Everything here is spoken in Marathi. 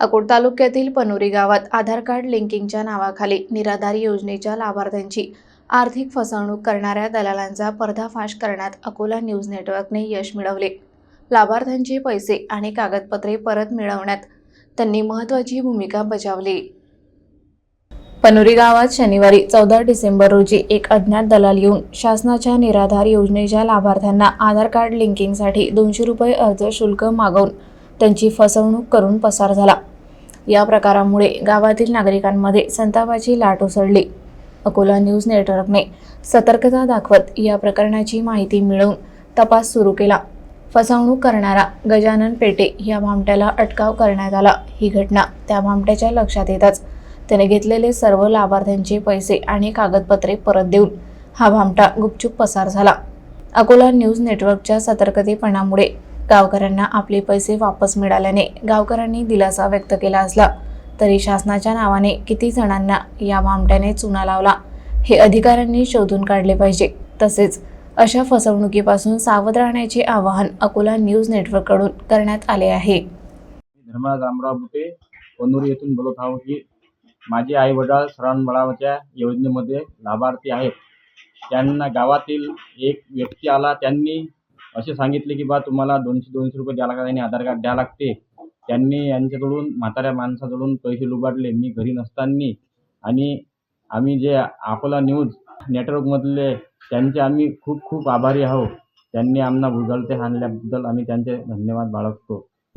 अकोट तालुक्यातील पनोरी गावात आधार कार्ड लिंकिंगच्या नावाखाली निराधार योजनेच्या लाभार्थ्यांची आर्थिक फसवणूक करणाऱ्या दलालांचा पर्दाफाश करण्यात अकोला न्यूज नेटवर्कने यश मिळवले. लाभार्थ्यांचे पैसे आणि कागदपत्रे परत मिळवण्यात त्यांनी महत्त्वाची भूमिका बजावली. पनोरी गावात शनिवारी चौदा डिसेंबर रोजी एक अज्ञात दलाल येऊन शासनाच्या निराधार योजनेच्या लाभार्थ्यांना आधार कार्ड लिंकिंगसाठी दोनशे रुपये अर्ज शुल्क मागवून त्यांची फसवणूक करून पसार झाला. या प्रकारामुळे गावातील नागरिकांमध्ये संतापाची लाट उसळली. अकोला न्यूज नेटवर्कने सतर्कता दाखवत या प्रकरणाची माहिती मिळवून तपास सुरू केला. फसवणूक करणारा गजानन पेटे या भामट्याला अटकाव करण्यात आला. ही घटना त्या भामट्याच्या लक्षात येताच त्याने घेतलेले सर्व लाभार्थ्यांचे पैसे आणि कागदपत्रे परत देऊन हा भामटा गुपचूप पसार झाला. अकोला न्यूज नेटवर्कच्या सतर्कतेपणामुळे गावकऱ्यांना आपले पैसे वापस मिळाल्याने गावकऱ्यांनी दिलासा व्यक्त केला असला तरी शासनाच्या नावाने किती जणांना या भामट्याने चुना लावला? हे अधिकाऱ्यांनी शोधून काढले पाहिजे. तसेच अशा फसवणुकीपासून सावध राहण्याचे आवाहन अकोला न्यूज नेटवर्ककडून करण्यात आले आहे. धर्मराज रामराव बुटे पनोरी येथून बोलत आहोत की माझे आई वडील श्रावण बळावाच्या योजनेमध्ये लाभार्थी आहेत. त्यांना गावातील एक व्यक्ती आला त्यांनी असे सांगितले की बा तुम्हाला दोनशे दोनशे रुपये द्यायला लागतात आणि आधार कार्ड द्यावं लागते. त्यांनी यांच्याकडून म्हाताऱ्या माणसाकडून पैसे लुबाडले. मी घरी नसताना आणि आम्ही जे अकोला न्यूज नेटवर्कमधले त्यांचे आम्ही खूप खूप आभारी आहोत. त्यांनी आम्हाला भुगलते आणल्याबद्दल आम्ही त्यांचे धन्यवाद बाळगतो.